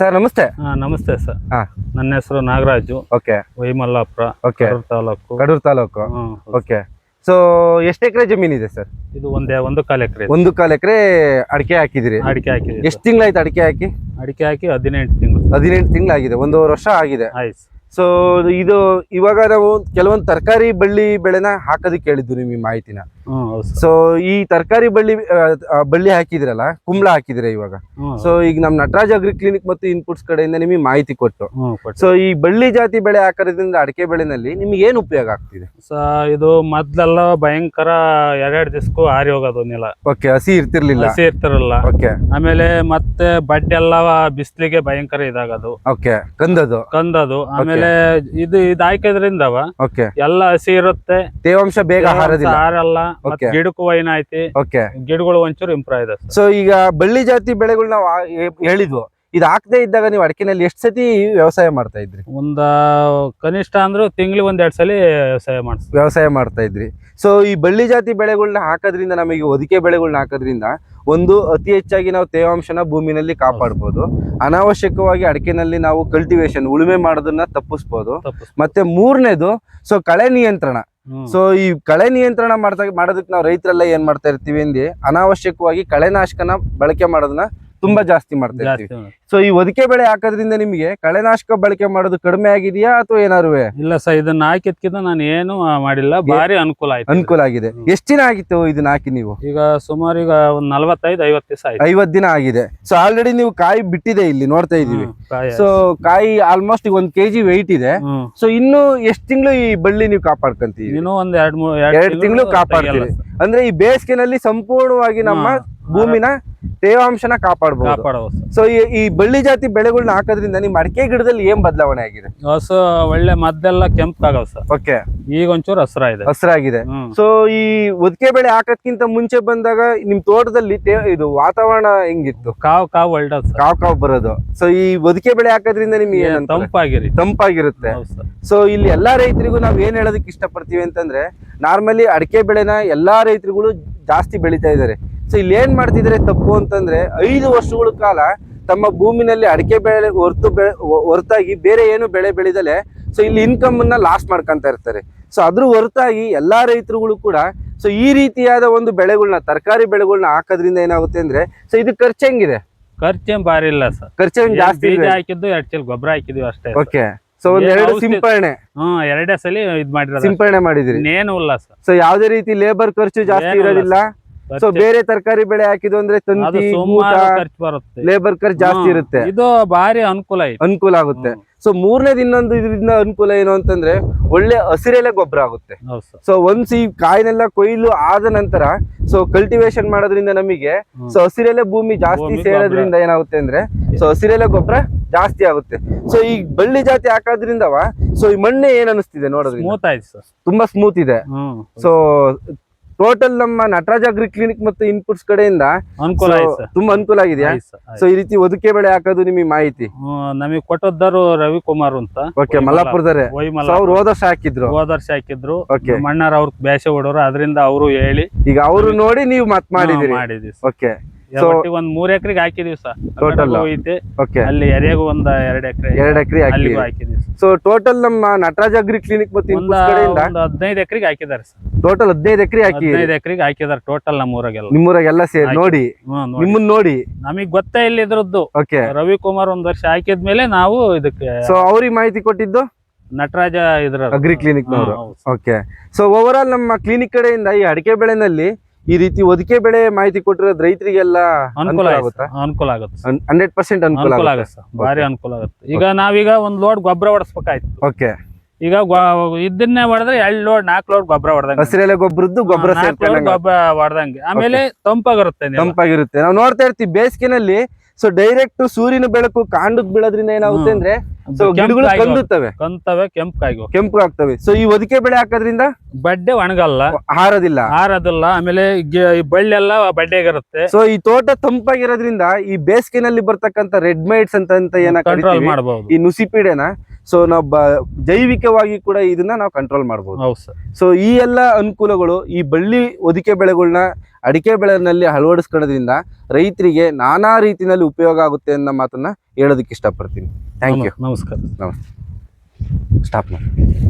Sir ನಮಸ್ತೆ. ಹಾ ನಮಸ್ತೆ ಸರ್. ಹಾ. ನನ್ನ ಹೆಸರು ನಾಗರಾಜು. ಓಕೆ. ವೈಮಲ್ಲಾಪುರ ಓಕೆ. ಕಡೂರು ತಾಲೂಕು. ಕಡೂರು ತಾಲೂಕು. ಹ್ಮ್. ಓಕೆ. ಸೊ ಎಷ್ಟು ಎಕರೆ ಜಮೀನಿದೆ ಸರ್? ಇದು ಒಂದೇ ಒಂದು ಕಾಲು ಎಕರೆ ಒಂದು ಕಾಲ್ ಎಕರೆ ಅಡಿಕೆ ಹಾಕಿದಿರಿ. ಅಡಿಕೆ ಹಾಕಿ ಎಷ್ಟು ತಿಂಗಳಾಯ್ತು ಅಡಿಕೆ ಹಾಕಿ? ಅಡಿಕೆ ಹಾಕಿ ಹದಿನೆಂಟು ತಿಂಗಳು ಹದಿನೆಂಟು ತಿಂಗಳಾಗಿದೆ ಒಂದೂವರೆ ವರ್ಷ ಆಗಿದೆ. ಆಯ್ತು ಸೊ ಇದು ಇವಾಗ ನಾವು ಕೆಲವೊಂದು ತರಕಾರಿ ಬಳ್ಳಿ ಬೆಳೆನ ಹಾಕೋದಕ್ಕೆ ಹೇಳಿದ್ದು ನಿಮಗೆ ಮಾಹಿತಿನ. ಹ್ಮ್ ಸೊ ಈ ತರಕಾರಿ ಬಳ್ಳಿ ಬಳ್ಳಿ ಹಾಕಿದ್ರಲ್ಲ ಕುಂಬಳ ಹಾಕಿದ್ರೆ ಇವಾಗ? ಸೊ ಈಗ ನಮ್ ನಟರಾಜ್ ಅಗ್ರಿ ಕ್ಲಿನಿಕ್ ಮತ್ತು ಇನ್ಪುಟ್ಸ್ ಕಡೆಯಿಂದ ನಿಮಗೆ ಮಾಹಿತಿ ಕೊಟ್ಟು. ಸೊ ಈ ಬಳ್ಳಿ ಜಾತಿ ಬೆಳೆ ಹಾಕೋದ್ರಿಂದ ಅಡಿಕೆ ಬೆಳೆನಲ್ಲಿ ನಿಮ್ಗೆ ಏನ್ ಉಪಯೋಗ ಆಗ್ತಿದೆ? ಸೊ ಇದು ಮೊದ್ಲೆಲ್ಲ ಭಯಂಕರ ಎರಡೆರಡು ದಿವಸಕ್ಕೂ ಆರಿ ಹೋಗೋದು ನೆಲ. ಓಕೆ ಹಸಿ ಇರ್ತಿರ್ಲಿಲ್ಲ. ಹಸಿ ಇರ್ತಿರಲ್ಲ. ಓಕೆ ಆಮೇಲೆ ಮತ್ತೆ ಬಡ್ಡೆ ಎಲ್ಲ ಬಿಸ್ಲಿಗೆ ಭಯಂಕರ ಇದಾಗದು. ಓಕೆ ಕಂದದು. ಕಂದದು. ಆಮೇಲೆ ಇದು ಇದು ಹಾಕಿದ್ರಿಂದವ ಓಕೆ ಎಲ್ಲ ಹಸಿ ಇರುತ್ತೆ. ತೇವಾಂಶ ಬೇಗ ಹಾರೋದಿಲ್ಲ. ಹಾರಲ್ಲ. ಮತ್ತೆ Okay. ಗಿಡಕ್ಕೂ ವೈನ್ ಐತಿ. ಓಕೆ. ಗಿಡಗಳು ಒಂಚೂರು ಇಂಪ್ರೂವ್ ಇದೆ ಸೊ ಈಗ ಬಳ್ಳಿ ಜಾತಿ ಬೆಳೆಗಳು ನಾವು ಹೇಳಿದ್ವು. ಇದು ಹಾಕದೇ ಇದ್ದಾಗ ನೀವು ಅಡಿಕೆನಲ್ಲಿ ಎಷ್ಟು ಸತಿ ವ್ಯವಸಾಯ ಮಾಡ್ತಾ ಇದ್ರಿ? ಒಂದ ಕನಿಷ್ಠ ಅಂದ್ರೂ ತಿಂಗಳಿಗೆ ಒಂದ್ ಎರಡ್ ಸಲ ವ್ಯವಸಾಯ ಮಾಡಿಸ್ತೀವಿ ವ್ಯವಸಾಯ ಮಾಡ್ತಾ ಇದ್ರಿ. ಸೊ ಈ ಬಳ್ಳಿ ಜಾತಿ ಬೆಳೆಗಳನ್ನ ಹಾಕೋದ್ರಿಂದ ನಮಗೆ ಒದಿಕೆ ಬೆಳೆಗಳನ್ನ ಹಾಕೋದ್ರಿಂದ ಒಂದು ಅತಿ ಹೆಚ್ಚಾಗಿ ನಾವು ತೇವಾಂಶನ ಭೂಮಿನಲ್ಲಿ ಕಾಪಾಡ್ಬೋದು. ಅನಾವಶ್ಯಕವಾಗಿ ಅಡಿಕೆನಲ್ಲಿ ನಾವು ಕಲ್ಟಿವೇಶನ್ ಉಳುಮೆ ಮಾಡೋದನ್ನ ತಪ್ಪಿಸ್ಬೋದು. ಮತ್ತೆ ಮೂರನೇದು ಸೊ ಕಳೆ ನಿಯಂತ್ರಣ. ಸೊ ಈ ಕಳೆ ನಿಯಂತ್ರಣ ಮಾಡ್ತಾ ಮಾಡೋದಕ್ಕೆ ನಾವು ರೈತರೆಲ್ಲ ಏನ್ ಮಾಡ್ತಾ ಇರ್ತೀವಿ ಅಂದಿ ಅನಾವಶ್ಯಕವಾಗಿ ಕಳೆನಾಶಕನ ಬಳಕೆ ಮಾಡೋದನ್ನ ತುಂಬಾ ಜಾಸ್ತಿ ಮಾಡ್ತಾ ಇರ್ತೀವಿ. ಸೊ ಈ ಒದಿಕೆ ಬೆಳೆ ಹಾಕೋದ್ರಿಂದ ನಿಮಗೆ ಕಳೆನಾಶಕ ಬಳಕೆ ಮಾಡೋದು ಕಡಿಮೆ ಆಗಿದೆಯಾ ಅಥವಾ ಏನಾರು ಇಲ್ಲ ಸರ್ ಇದನ್ನ ಹಾಕಿದ್ಕಿಂತ ನಾನು ಏನು ಮಾಡಿಲ್ಲ. ಬಾರಿ ಅನುಕೂಲ ಆಯ್ತು ಅನುಕೂಲ ಆಗಿದೆ. ಎಷ್ಟು ದಿನ ಆಗಿತ್ತು ಇದನ್ನ ಹಾಕಿ ನೀವು? ಈಗ ಸುಮಾರು ಈಗ ಒಂದ್ ನಲ್ವತ್ತೈದು ಐವತ್ತು ದಿವಸ ಆಯ್ತು. ಐವತ್ ದಿನ ಆಗಿದೆ. ಸೊ ಆಲ್ರೆಡಿ ನೀವು ಕಾಯಿ ಬಿಟ್ಟಿದೆ ಇಲ್ಲಿ ನೋಡ್ತಾ ಇದೀವಿ ಸೊ ಕಾಯಿ ಆಲ್ಮೋಸ್ಟ್ ಈಗ ಒಂದ್ ಕೆಜಿ ವೆಯ್ಟ್ ಇದೆ. ಸೊ ಇನ್ನು ಎಷ್ಟ್ ತಿಂಗಳು ಈ ಬಳ್ಳಿ ನೀವು ಕಾಪಾಡ್ಕೊಂತೀವಿ? ಇನ್ನೂ ಒಂದ್ ಎರಡ್ ಮೂರ್ ಎರಡ್ ತಿಂಗಳು ಕಾಪಾಡ್ತೀವಿ. ಅಂದ್ರೆ ಈ ಬೇಸಿಗೆನಲ್ಲಿ ಸಂಪೂರ್ಣವಾಗಿ ನಮ್ಮ ಭೂಮಿನ ತೇವಾಂಶನ ಕಾಪಾಡಬಹುದು ಸೊ ಈ ಈ ಬಳ್ಳಿ ಜಾತಿ ಬೆಳೆಗಳನ್ನ ಹಾಕೋದ್ರಿಂದ ನಿಮ್ ಅಡಿಕೆ ಗಿಡದಲ್ಲಿ ಏನ್ ಬದಲಾವಣೆ ಆಗಿದೆ? ಹೊಸ ಒಳ್ಳೆ ಮದ್ದೆಲ್ಲ ಕೆಂಪಾಗವ ಸರ್. ಓಕೆ ಈಗ ಒಂಚೂರು ಹಸ್ರಾಗಿದೆ. ಹಸ್ರಾಗಿದೆ ಸೊ ಈ ಒದಿಕೆ ಬೆಳೆ ಹಾಕೋದ್ಕಿಂತ ಮುಂಚೆ ಬಂದಾಗ ನಿಮ್ ತೋಟದಲ್ಲಿ ಇದು ವಾತಾವರಣ ಹೆಂಗಿತ್ತು? ಕಾವ್ ಕಾವ್ ಒಳ್ಳೆ ಕಾವ್ ಕಾವ್ ಬರೋದು. ಸೊ ಈ ಒದಕೆ ಬೆಳೆ ಹಾಕೋದ್ರಿಂದ ನಿಮ್ಗೆ ತಂಪಾಗಿರಿ. ತಂಪಾಗಿರುತ್ತೆ. ಸೊ ಇಲ್ಲಿ ಎಲ್ಲಾ ರೈತರಿಗೂ ನಾವ್ ಏನ್ ಹೇಳೋದಕ್ಕೆ ಇಷ್ಟಪಡ್ತೀವಿ ಅಂತಂದ್ರೆ ನಾರ್ಮಲಿ ಅಡಿಕೆ ಬೆಳೆನ ಎಲ್ಲಾ ರೈತರುಗಳು ಜಾಸ್ತಿ ಬೆಳಿತಾ ಇದಾರೆ ಸೊ ಇಲ್ಲಿ ಏನ್ ಮಾಡ್ತಿದ್ರೆ ತಪ್ಪು ಅಂತಂದ್ರೆ ಐದು ವರ್ಷಗಳ ಕಾಲ ತಮ್ಮ ಭೂಮಿನಲ್ಲಿ ಅಡಿಕೆ ಬೆಳೆ ಹೊರತು ಬೆಳೆ ಹೊರತಾಗಿ ಬೇರೆ ಏನು ಬೆಳೆ ಬೆಳೆದಲೆ ಸೊ ಇಲ್ಲಿ ಇನ್ಕಮ್ ಅನ್ನ ಲಾಸ್ ಮಾಡ್ಕೊಂತ ಇರ್ತಾರೆ. ಸೊ ಅದ್ರ ಹೊರತಾಗಿ ಎಲ್ಲಾ ರೈತರುಗಳು ಕೂಡ ಸೊ ಈ ರೀತಿಯಾದ ಒಂದು ಬೆಳೆಗಳನ್ನ ತರಕಾರಿ ಬೆಳೆಗಳನ್ನ ಹಾಕೋದ್ರಿಂದ ಏನಾಗುತ್ತೆ ಅಂದ್ರೆ ಸೊ ಇದು ಖರ್ಚು ಹೆಂಗಿದೆ? ಖರ್ಚೇನ್ ಬಾರಿ ಇಲ್ಲ ಸರ್. ಖರ್ಚು ಏನ್ ಜಾಸ್ತಿ ಬೀಜ ಹಾಕಿದ್ದು ಎರಡ್ ಚೀಲ ಗೊಬ್ಬರ ಹಾಕಿದ್ವಿ ಅಷ್ಟೇ. ಓಕೆ ಸೊ ಒಂದ್ ಎರಡು ಸಿಂಪರಣೆ. ಹ್ಮ್ ಎರಡೇ ಸಲ ಇದ್ ಮಾಡಿರೋ ಸಿಂಪರಣೆ ಮಾಡಿದ್ರಿ. ಏನು ಇಲ್ಲ ಸರ್. ಸೊ ಯಾವ್ದೇ ರೀತಿ ಲೇಬರ್ ಖರ್ಚು ಜಾಸ್ತಿ ಇರೋದಿಲ್ಲ? ಸೊ ಬೇರೆ ತರಕಾರಿ ಬೆಳೆ ಹಾಕಿದ್ರೆ ಅಂದ್ರೆ ತಂತಿ ಖರ್ಚು ಬರುತ್ತೆ. ಲೇಬರ್ ಖರ್ಚು ಜಾಸ್ತಿ ಇರುತ್ತೆ. ಇದು ಭಾರಿ ಅನುಕೂಲ ಅನುಕೂಲ ಆಗುತ್ತೆ. ಸೊ ಮೂರನೇದು ಇನ್ನೊಂದು ಇದರಿಂದ ಅನುಕೂಲ ಏನು ಅಂತಂದ್ರೆ ಒಳ್ಳೆ ಹಸಿರೆಲೆ ಗೊಬ್ಬರ ಆಗುತ್ತೆ. ಸೊ ಒನ್ಸ್ ಈ ಕಾಯಿನೆಲ್ಲ ಕೊಯ್ಲು ಆದ ನಂತರ ಸೊ ಕಲ್ಟಿವೇಶನ್ ಮಾಡೋದ್ರಿಂದ ನಮಗೆ. ಸೊ ಹಸಿರೆಲೆ ಭೂಮಿ ಜಾಸ್ತಿ ಸೇರೋದ್ರಿಂದ ಏನಾಗುತ್ತೆ ಅಂದ್ರೆ ಸೊ ಹಸಿರೆಲೆ ಗೊಬ್ಬರ ಜಾಸ್ತಿ ಆಗುತ್ತೆ. ಸೊ ಈ ಬಳ್ಳಿ ಜಾತಿ ಹಾಕೋದ್ರಿಂದವ ಸೊ ಈ ಮಣ್ಣೆ ಏನ್ ಅನಿಸ್ತಿದೆ ನೋಡೋದ್ರಿಂದ? ತುಂಬಾ ಸ್ಮೂತ್ ಇದೆ. ಸೊ ಟೋಟಲ್ ನಮ್ಮ ನಟರಾಜ್ ಅಗ್ರಿ ಕ್ಲಿನಿಕ್ ಮತ್ತು ಇನ್ಪುಟ್ಸ್ ಕಡೆಯಿಂದ ಅನುಕೂಲ ತುಂಬಾ ಅನುಕೂಲ ಆಗಿದೆಯಾ? ಸೊ ಈ ರೀತಿ ಒದಕೆ ಬೆಳೆ ಹಾಕೋದು ನಿಮಗೆ ಮಾಹಿತಿ? ನಮಗೆ ಕೊಟ್ಟದ್ದರು ರವಿಕುಮಾರ್ ಅಂತ. ಓಕೆ ವೈಮಲ ಅವ್ರು ಹೋದ ವರ್ಷ ಹಾಕಿದ್ರು. ಹೋದ ವರ್ಷ ಹಾಕಿದ್ರು. ಮಣ್ಣಾರ ಅವ್ರ ಬ್ಯಾಸೆ ಹೊಡೋರು ಅದರಿಂದ ಅವರು ಹೇಳಿ ಈಗ ಅವರು ನೋಡಿ ನೀವು ಮತ್ ಮಾಡಿದಿರಿ ಓಕೆ ಒಂದ್ ಮೂರ್ ಎಕರೆಗೆ ಹಾಕಿದೀವಿ ಸರ್ ಟೋಟಲ್ ಐತೆ ಅಲ್ಲಿ ಎರೆಗೂ ಒಂದ್ ಎರಡ್ ಎಕರೆ ಎರಡ್ ಎಕರೆ ಅಲ್ಲಿಗೂ ಹಾಕಿದೀವಿ ಸೊ ಟೋಟಲ್ ನಮ್ಮ ನಟರಾಜ್ ಅಗ್ರಿ ಕ್ಲಿನಿಕ್ ಮತ್ತೆ ಒಂದ ಹದಿನೈದು ಎಕರೆಗೆ ಹಾಕಿದಾರೆ ಸರ್ ಟೋಟಲ್ ಹದಿನೈದು ಎಕರೆ ಹಾಕಿ ಹದಿನೈದು ಎಕರೆಗೆ ಹಾಕಿದಾರೆ ಟೋಟಲ್ ನಮ್ಮ ಊರಾಗೆಲ್ಲ. ನಿಮ್ಮೂರಾಗೆಲ್ಲ ಸೇರಿ ನೋಡಿ. ನಿಮ್ಮನ್ನ ನೋಡಿ. ನಮಗ್ ಗೊತ್ತಾ ಇಲ್ಲ ಇದ್ರದ್ದು. ಓಕೆ ರವಿಕುಮಾರ್ ಒಂದ್ ವರ್ಷ ಹಾಕಿದ್ಮೇಲೆ ನಾವು ಇದಕ್ಕೆ ಸೊ ಅವ್ರಿಗೆ ಮಾಹಿತಿ ಕೊಟ್ಟಿದ್ದು? ನಟರಾಜ ಇದ್ರ agri clinic okay so over all ನಮ್ಮ ಕ್ಲಿನಿಕ್ ಕಡೆಯಿಂದ ಈ ಅಡಿಕೆ ಬೆಳೆನಲ್ಲಿ ಈ ರೀತಿ ಒದಿಕೆ ಬೆಳೆ ಮಾಹಿತಿ ಕೊಟ್ಟರೆ ರೈತರಿಗೆಲ್ಲ ಅನುಕೂಲ ಆಗುತ್ತೆ. ಅನುಕೂಲ ಆಗುತ್ತೆ. ಹಂಡ್ರೆಡ್ ಪರ್ಸೆಂಟ್ ಅನುಕೂಲ ಆಗುತ್ತೆ. ಭಾರಿ ಅನುಕೂಲ ಆಗುತ್ತೆ. ಈಗ ನಾವೀಗ ಒಂದ್ ಲೋಡ್ ಗೊಬ್ಬರ ಹೊಡಿಸ್ಬೇಕಾಯ್ತು. ಓಕೆ ಈಗ ಇದನ್ನೇ ಹೊಡೆದ್ರೆ ಎರಡು ಲೋಡ್ ನಾಲ್ಕು ಲೋಡ್ ಗೊಬ್ಬರ ಹೊಡೆದಂಗೆ. ಹಸಿರೆಲೆ ಗೊಬ್ಬರದ್ದು ಗೊಬ್ಬರ ಗೊಬ್ಬರ ಹೊಡೆದಂಗೆ. ಆಮೇಲೆ ತಂಪಾಗಿರುತ್ತೆ. ತಂಪಾಗಿರುತ್ತೆ. ನಾವು ನೋಡ್ತಾ ಇರ್ತೀವಿ ಬೇಸಿಗೆನಲ್ಲಿ ಸೊ ಡೈರೆಕ್ಟ್ ಸೂರ್ಯನ ಬೆಳಕು ಕಾಂಡದ್ ಬೀಳೋದ್ರಿಂದ ಏನಾಗುತ್ತೆ. ಅಂದ್ರೆ ಅದು ಸೊ ಗಿಡಗಳು ಕಂದುತ್ತವೆ. ಕಂತವೆ ಕೆಂಪಾಗಿ ಕೆಂಪು ಆಗ್ತವೆ ಸೊ ಈ ಒದಿಕೆ ಬೆಳೆ ಹಾಕೋದ್ರಿಂದ? ಬಡ್ಡೆ ಒಣಗಲ್ಲ. ಹಾರದಿಲ್ಲ. ಆರದಿಲ್ಲ ಆಮೇಲೆ ಈ ಬಳ್ಳಿ ಎಲ್ಲ ಬಡ್ಡೆಗಿರುತ್ತೆ. ಸೊ ಈ ತೋಟ ತಂಪಾಗಿರೋದ್ರಿಂದ ಈ ಬೇಸಿಗೆನಲ್ಲಿ ಬರ್ತಕ್ಕಂತ ರೆಡ್ ಮೈಟ್ಸ್ ಅಂತ ಅಂತ ಏನ ಕಂಟ್ರೋಲ್ ಮಾಡಬಹುದು ಈ ನುಸಿಪೀಡೆನ ಸೊ ನಾವು ಬ ಜೈವಿಕವಾಗಿ ಕೂಡ ಇದನ್ನ ನಾವು ಕಂಟ್ರೋಲ್ ಮಾಡ್ಬೋದು. ಸೊ ಈ ಎಲ್ಲ ಅನುಕೂಲಗಳು ಈ ಬಳ್ಳಿ ಹೊದಿಕೆ ಬೆಳೆಗಳನ್ನ ಅಡಿಕೆ ಬೆಳೆನಲ್ಲಿ ಅಳವಡಿಸ್ಕೊಳ್ಳೋದ್ರಿಂದ ರೈತರಿಗೆ ನಾನಾ ರೀತಿಯಲ್ಲಿ ಉಪಯೋಗ ಆಗುತ್ತೆ ಅನ್ನೋ ಮಾತನ್ನ ಹೇಳೋದಕ್ಕೆ ಇಷ್ಟಪಡ್ತೀನಿ. ಥ್ಯಾಂಕ್ ಯು ನಮಸ್ಕಾರ. ಸ್ಟಾಪ್ ಮಾಡಿ